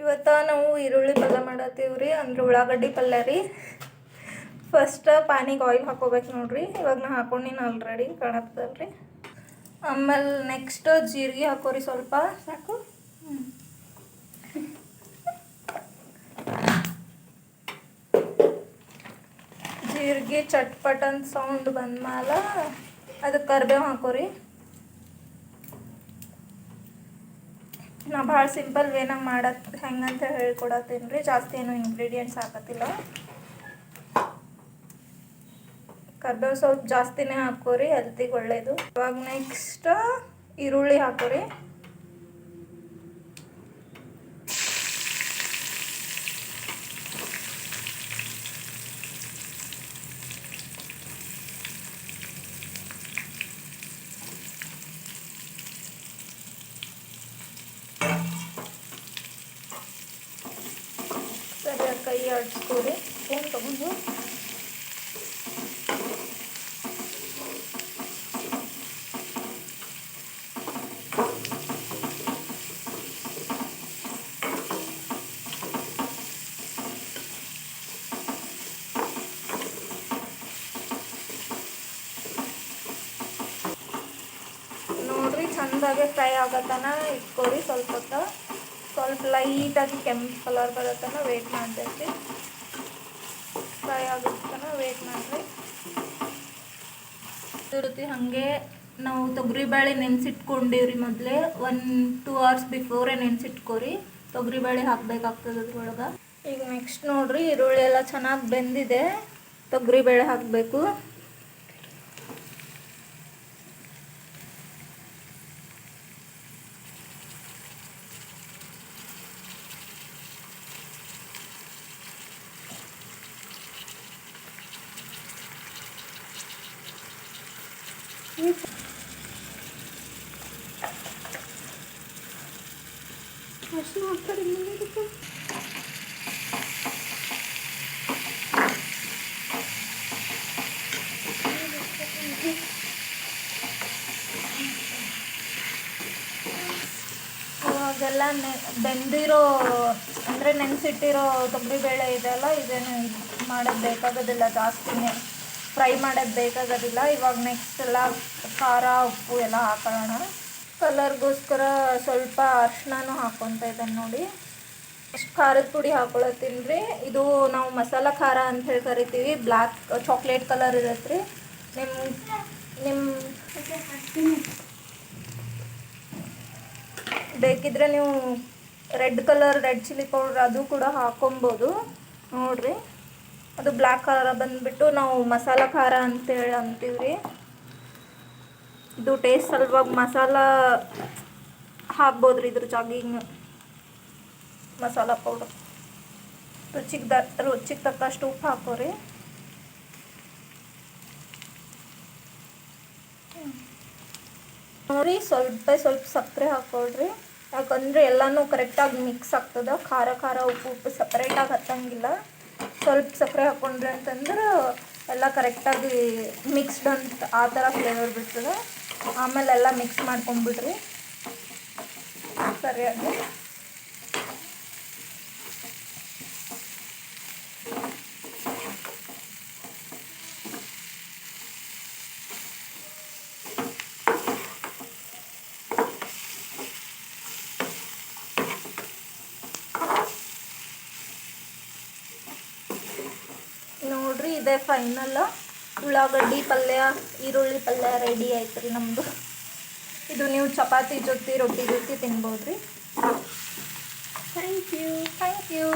ಇವತ್ತು ನಾವು ಈರುಳ್ಳಿ ಪಲ್ಯ ಮಾಡತ್ತೀವಿ ರೀ, ಅಂದ್ರೆ ಉಳ್ಳಾಗಡ್ಡಿ ಪಲ್ಯ ರೀ. ಫಸ್ಟ್ ಪಾನಿಗೆ ಆಯಿಲ್ ಹಾಕೋಬೇಕು ನೋಡ್ರಿ, ಇವಾಗ ನಾ ಹಾಕೊಂಡಿನ ಆಲ್ರೆಡಿ ಕಾಣತ್ತದಲ್ರಿ ಆಮೇಲೆ ನೆಕ್ಸ್ಟ್ ಜೀರಿಗೆ ಹಾಕೋರಿ ಸ್ವಲ್ಪ, ಸಾಕು. ಜೀರಿಗೆ ಚಟ್ಪಟ್ ಅಂತ ಸೌಂಡ್ ಬಂದ್ಮೇಲೆ ಅದಕ್ಕೆ ಕರ್ಬೇವು ಹಾಕೋರಿ. ನಾ ಭಾಳ ಸಿಂಪಲ್ ವೇನಾಗ ಮಾಡತ್, ಹೆಂಗಂತ ಹೇಳ್ಕೊಡತ್ತೀನಿ ರೀ ಜಾಸ್ತಿ ಏನು ಇಂಗ್ರೀಡಿಯೆಂಟ್ಸ್ ಹಾಕತ್ತಿಲ್ಲ. ಕರ್ಬೇವು ಸ್ವಲ್ಪ ಜಾಸ್ತಿನೇ ಹಾಕೋರಿ ಹೆಲ್ತಿಗೆ ಒಳ್ಳೆಯದು ಇವಾಗ ನೆಕ್ಸ್ಟ್ ಈರುಳ್ಳಿ ಹಾಕೋರಿ. ಸರಿಯಾಗಿ ಕೈ ಆಡಿಸ್ಕೊರಿ ಸ್ಪೂನ್ ತಗೊಂಡು ನೋಡ್ರಿ ಚಂದಾಗೆ ಫ್ರೈ ಆಗತ್ತನ ಇಟ್ಕೊರಿ ಸ್ವಲ್ಪ ಹೊತ್ತು ಸ್ವಲ್ಪ ಲೈಟಾಗಿ ಕೆಂಪು ಕಲರ್ ಬರೋತನ ವೇಟ್ ಮಾಡ್ತೈತಿ ಫ್ರೈ ಆಗೋತನ ವೇಟ್ ಮಾಡಿರಿ ಇರುತ್ತೆ ಹಾಗೆ ನಾವು ತೊಗರಿಬೇಳೆ ನೆನೆಸಿಟ್ಕೊಂಡಿವ್ರಿ ಮೊದಲೇ. ಒನ್ ಟೂ ಅವರ್ಸ್ ಬಿಫೋರೇ ನೆನೆಸಿಟ್ಕೋರಿ. ತೊಗರಿಬೇಳೆ ಹಾಕ್ಬೇಕಾಗ್ತದೆ ಅದ್ರೊಳಗೆ. ಈಗ ನೆಕ್ಸ್ಟ್ ನೋಡಿರಿ, ಈರುಳ್ಳಿ ಎಲ್ಲ ಚೆನ್ನಾಗಿ ಬೆಂದಿದೆ. ತೊಗರಿಬೇಳೆ ಹಾಕಬೇಕು. ಅಷ್ಟು ಹಾಕ್ತಾರೆ ಇವಾಗೆಲ್ಲ ನೆ ಬೆಂದಿರೋ ಅಂದರೆ ನೆನೆಸಿಟ್ಟಿರೋ ತೊಗರಿಬೇಳೆ ಇದೆಲ್ಲ ಇದೇನು ಇದ್ ಮಾಡೋದು ಬೇಕಾಗೋದಿಲ್ಲ ಜಾಸ್ತಿನೇ. ಫ್ರೈ ಮಾಡೋದು ಬೇಕಾಗೋದಿಲ್ಲ. ಇವಾಗ ನೆಕ್ಸ್ಟ್ ಎಲ್ಲ ಖಾರ, ಉಪ್ಪು ಎಲ್ಲ ಹಾಕೊಳ್ಳೋಣ. ಕಲರ್ಗೋಸ್ಕರ ಸ್ವಲ್ಪ ಅರ್ಶಿನೂ ಹಾಕೊತ ಇದ್ದಾನೆ ನೋಡಿ. ಎಷ್ಟು ಖಾರದ ಪುಡಿ ಹಾಕೊಳತ್ತೀನಿ ರೀ ಇದು ನಾವು ಮಸಾಲ ಖಾರ ಅಂತ ಹೇಳಿ ಕರಿತೀವಿ. ಬ್ಲ್ಯಾಕ್ ಚಾಕ್ಲೇಟ್ ಕಲರ್ ಇರತ್ತೆ ರೀ ನಿಮ್ಮ ನಿಮ್ಮ ಬೇಕಿದ್ರೆ ನೀವು red colour red chilli powder ಅದು ಕೂಡ ಹಾಕೊಬೋದು ನೋಡ್ರಿ. ಅದು ಬ್ಲ್ಯಾಕ್ ಕಲರ್ ಬಂದುಬಿಟ್ಟು ನಾವು ಮಸಾಲ ಖಾರ ಅಂತೇಳಿ ಅಂತೀವಿ ರೀ. ಇದು ಟೇಸ್ಟ್ ಸಲುವಾಗಿ ಮಸಾಲ ಹಾಕ್ಬೋದು ರೀ ಇದ್ರ ಜಾಗಿಂಗ್ ಮಸಾಲ ಪೌಡರ್ ರುಚಿಗೆ ದ, ರುಚಿಗೆ ತಕ್ಕಷ್ಟು ಉಪ್ಪು ಹಾಕೋರಿ. ನೋಡಿ, ಸ್ವಲ್ಪ ಸ್ವಲ್ಪ ಸಕ್ಕರೆ ಹಾಕೊಳ್ರಿ. ಯಾಕಂದರೆ ಎಲ್ಲನೂ ಕರೆಕ್ಟಾಗಿ ಮಿಕ್ಸ್ ಆಗ್ತದೆ. ಖಾರ ಖಾರ ಉಪ್ಪು ಉಪ್ಪು ಸಪ್ರೇಟಾಗಿ ಹತ್ತಂಗಿಲ್ಲ. ಸ್ವಲ್ಪ ಸಕ್ಕರೆ ಹಾಕ್ಕೊಂಡ್ರಿ ಅಂತಂದ್ರೆ ಎಲ್ಲ ಕರೆಕ್ಟಾಗಿ ಮಿಕ್ಸ್ಡ್ ಅಂತ ಆ ಥರ ಫ್ಲೇವರ್ ಬಿಡ್ತದೆ. ಆಮೇಲೆ ಎಲ್ಲ ಮಿಕ್ಸ್ ಮಾಡ್ಕೊಂಬಿಡ್ರಿ ಸರಿಯಾಗಿ ನೋಡ್ರಿ ಇದೆ ಫೈನಲ್ ಉಳ್ಳಾಗಡ್ಡಿ ಪಲ್ಯ, ಈರುಳ್ಳಿ ಪಲ್ಯ ರೆಡಿ ಆಯ್ತು ರೀ ನಮ್ಮದು ಇದು ನೀವು ಚಪಾತಿ ಜೊತೆ, ರೊಟ್ಟಿ ಜೊತೆ ತಿನ್ಬೋದು ರೀ ಥ್ಯಾಂಕ್ ಯು ಥ್ಯಾಂಕ್ ಯು